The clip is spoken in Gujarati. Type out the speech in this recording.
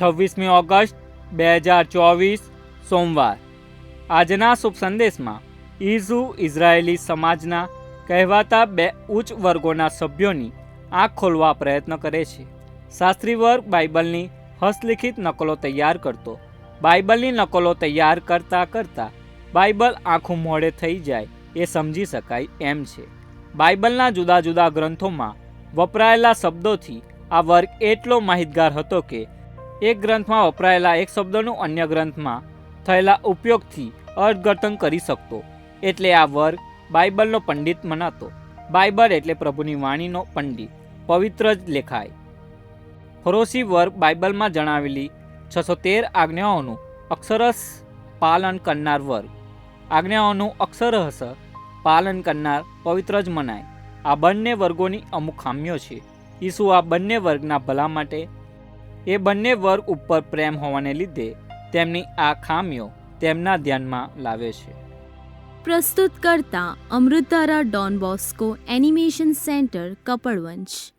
છવ્વીસમી ઓગસ્ટ બે હજાર ચોવીસ, સોમવાર. આજના શુભ સંદેશમાં ઈઝુ ઇઝરાયેલી સમાજના કહેવાતા બે ઉચ્ચ વર્ગોના સભ્યોની આંખ ખોલવા પ્રયત્ન કરે છે. શાસ્ત્રી વર્ગ બાઇબલની હસ્તલિખિત નકલો તૈયાર કરતો, બાઇબલની નકલો તૈયાર કરતાં કરતાં બાઇબલ આખું મોડે થઈ જાય એ સમજી શકાય એમ છે. બાઇબલના જુદા જુદા ગ્રંથોમાં વપરાયેલા શબ્દોથી આ વર્ગ એટલો માહિતગાર હતો કે એક ગ્રંથમાં વપરાયેલા એક શબ્દનું અન્ય ગ્રંથમાં થયેલા ઉપયોગથી અર્થઘટન કરી શકતો. એટલે આ વર્ગ બાઇબલનો પંડિત મનાતો. બાઇબલ એટલે પ્રભુની વાણીનો પંડિત, પવિત્ર જ લેખાય. ફરોશી વર્ગ બાઇબલમાં જણાવેલી છસો તેર આજ્ઞાઓનું અક્ષરસ પાલન કરનાર વર્ગ આજ્ઞાઓનું અક્ષરસ પાલન કરનાર પવિત્ર જ મનાય. આ બંને વર્ગોની અમુક ખામીઓ છે. ઈસુ આ બંને વર્ગના ભલા માટે એ બંને વર્ગ ઉપર પ્રેમ હોવાને લીધે તેમની આ ખામીઓ તેમના ધ્યાનમાં લાવે છે. પ્રસ્તુત કરતા અમૃતારા Don Bosco animation centre Kapadvanj